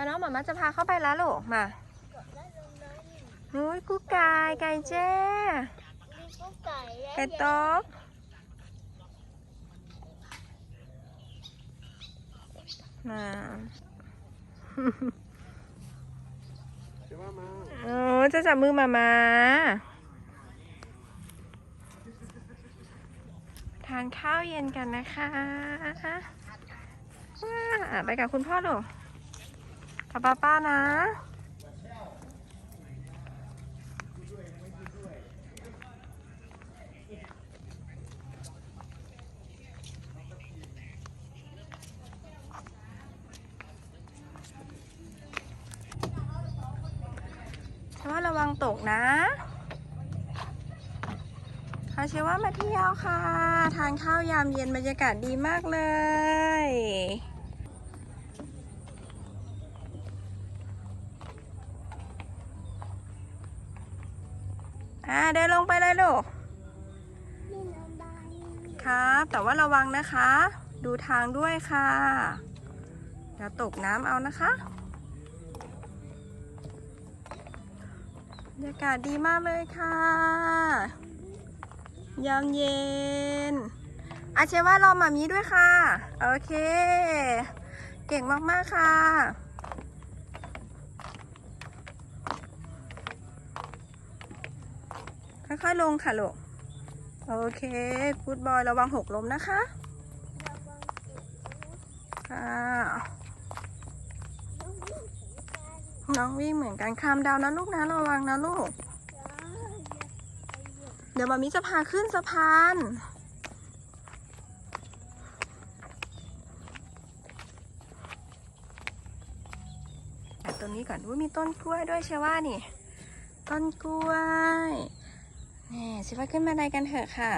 าน้องหมามาจะพาเข้าไปแล้วลูกมานุ้ยกุ๊กไก่ไก่แจ้มีกุ๊กไก่และไก่ต๊อกมาเดี๋ยวว่ามาโอ้จะจับมือมามาทานข้าวเย็นกันนะคะว้าไปกับคุณพ่อลูก กับป้าป้านะเชว่าระวังตกนะค่ะเชว่ามาเที่ยวค่ะ ทานข้าวยามเย็นบรรยากาศดีมากเลย อ่าเดินลงไปเลยลูก ครับ แต่ว่าระวังนะคะ ดูทางด้วยค่ะ อย่าตกน้ำเอานะคะบรรยากาศดีมากเลยค่ะ ยามเย็น อาเชว่ารอมามีด้วยค่ะ โอเค เก่งมาก ๆ ค่ะ ค่อยๆลงค่ะลูก โอเคฟุตบอลระวังหกล้มนะคะ ค่ะ น้องวิ่งเหมือนกันคามดาวนะลูกนะระวังนะลูก เดี๋ยวมามิจะพาขึ้นสะพานต่ตรงนี้ก่อนว่ามีต้นกล้วยด้วยใช่ว่านี่ ต้นกล้วย นี่สิว่าขึ้นบันไดกันเถอะค่ะ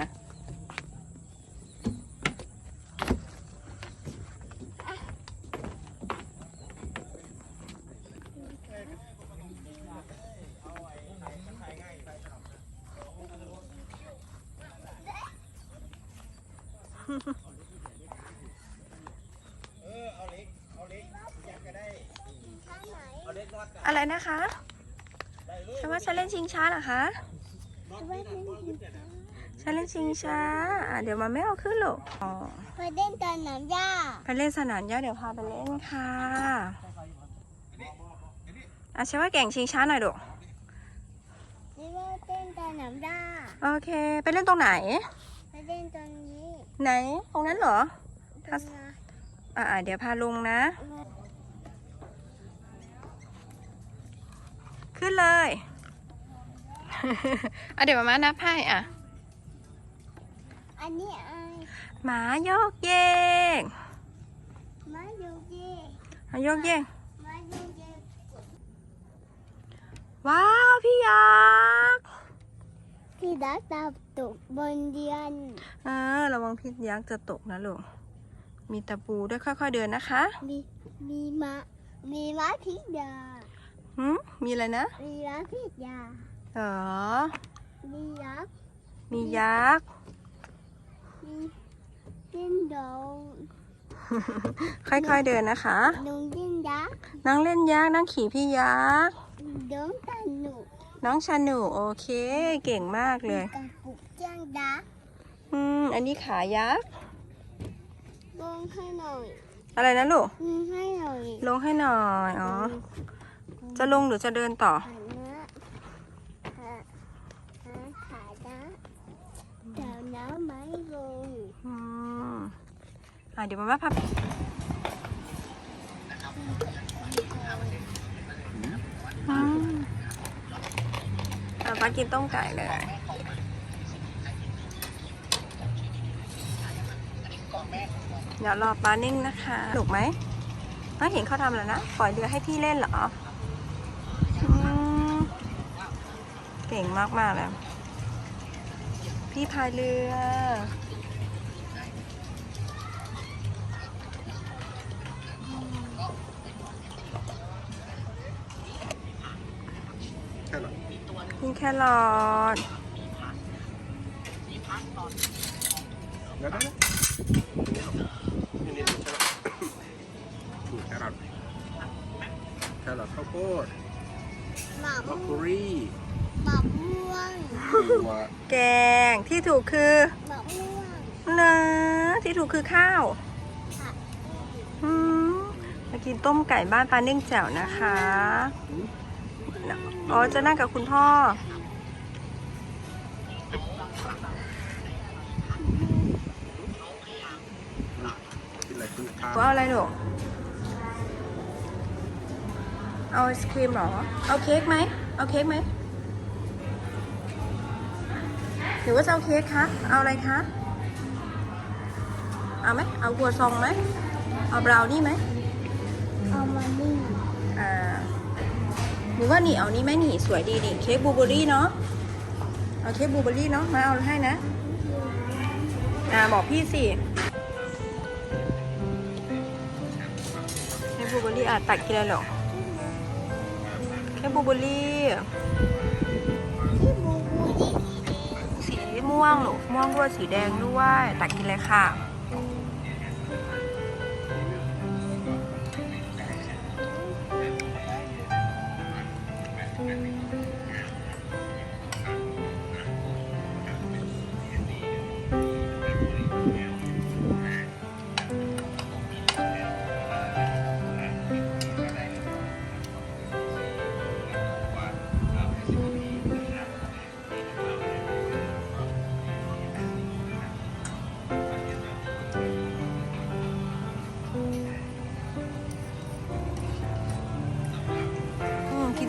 เออเอาเล็กเอาเล็กยักก็ได้ข้างไหนเอาเล็กน็อตน่ะอะไรนะคะได้เลยฉันว่าฉันเล่นชิงช้าเหรอคะ น็อตนี่น่ะน็อตขึ้นเนี่ยนะฉันเล่นชิงช้าอะเดี๋ยวมาไม่เอาขึ้นหรอกอ๋อไปเล่นตอนน้ำหญ้าไปเล่นสนามหญ้าเดี๋ยวพาไปเล่นค่ะอะฉันว่าเก่งชิงช้าหน่อยดูนี่ว่าเล่นตอนน้ำหญ้าโอเค ไปเล่นตรงไหน ไปเล่นตรงนี้ ไหน ตรงนั้นเหรอตรงนี้อะอะเดี๋ยวพาลงนะ ขึ้นเลย อะเดี๋ยวมามานับให้อะ อันนี้ไอ้หมาโยกเยกมาดูดิหมาโยกเยกมาดูดิว้าว พี่ยักษ์พี่ดักตาตกบนเดือนเออระวังพี่ยักษ์จะตกนะลูกมีตะปูด้วยค่อยๆเดินนะคะ มีมีม้ามีม้าพิษยาหืมมีอะไรนะ มีม้าพิษยา เออมียักษ์ มียักษ์ มีดิ้นดงค่อยๆเดินนะคะนุงดิ้นยักษ์นั่งเล่นยักษ์นั่งขี่พี่ยักษ์ดงตันหนุน้องชาหนูโอเค เก่งมากเลยกับปุกจ้างยักษ์ อืม อันนี้ขายักษ์ ลงให้หน่อย อะไรนะลูก ลงให้หน่อย ลงให้หน่อย อ๋อ จะลงหรือจะเดินต่อ หันนะหาหาขานะเดี๋ยวน้ำไม่ลง อืม อะ เดี๋ยวมาม่าพาอืมอะป้ากินต้มไก่เลยเดี๋ยวรอปลานิ่งนะคะหนุกไหมน้าเห็นเขาทำแล้วนะ ปล่อยเรือให้พี่เล่นเหรออเก่งมากๆเลยพี่พายเรือ แค่หรอ กิน แครอทเดี๋ยวได้ไหมนี่นี่แค่หรอถูกแค่หรอรอทข้าวโพดหมากบรอกโคม่วงลีหมากม่วงถั่วแกงที่ถูกคือหมากม่วงเนื้อที่ถูกคือข้าวค่ะอืมมากินต้มไก่บ้านปลาเน่งแจ่วนะคะ อ๋อจะนั่งกับคุณพ่อกินอะไรคุณข้าวว่าเอาอะไรหนูเอาไอศครีมเหรอ เอาเค้กไหม เอาเค้กไหมหรือว่าจะเอาเค้กคะ เอาอะไรคะ เอาไหม เอากัวซองไหม เอาบราวนี่ไหม เอามานี่ อ่า หรือว่าหนีเอานี้ไหมนี่สวยดีนี่เค้กบูเบอร์รี่เนาะเอาเค้กบูเบอร์รี่เนาะมาเอาให้นะอ่าบอกพี่สิเค้กบูเบอร์รี่อะตัดกินเลยหรอเค้กบูเบอร์รี่สีม่วงหรอม่วงด้วยสีแดงด้วยตัดกินเลยค่ะ はい。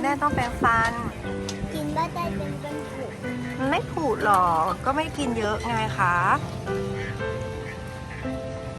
อืมกินได้ต้องแปรงฟัน กินไม่ได้เป็นเป็นผุมันไม่ผูดหรอกก็ไม่กินเยอะไงคะ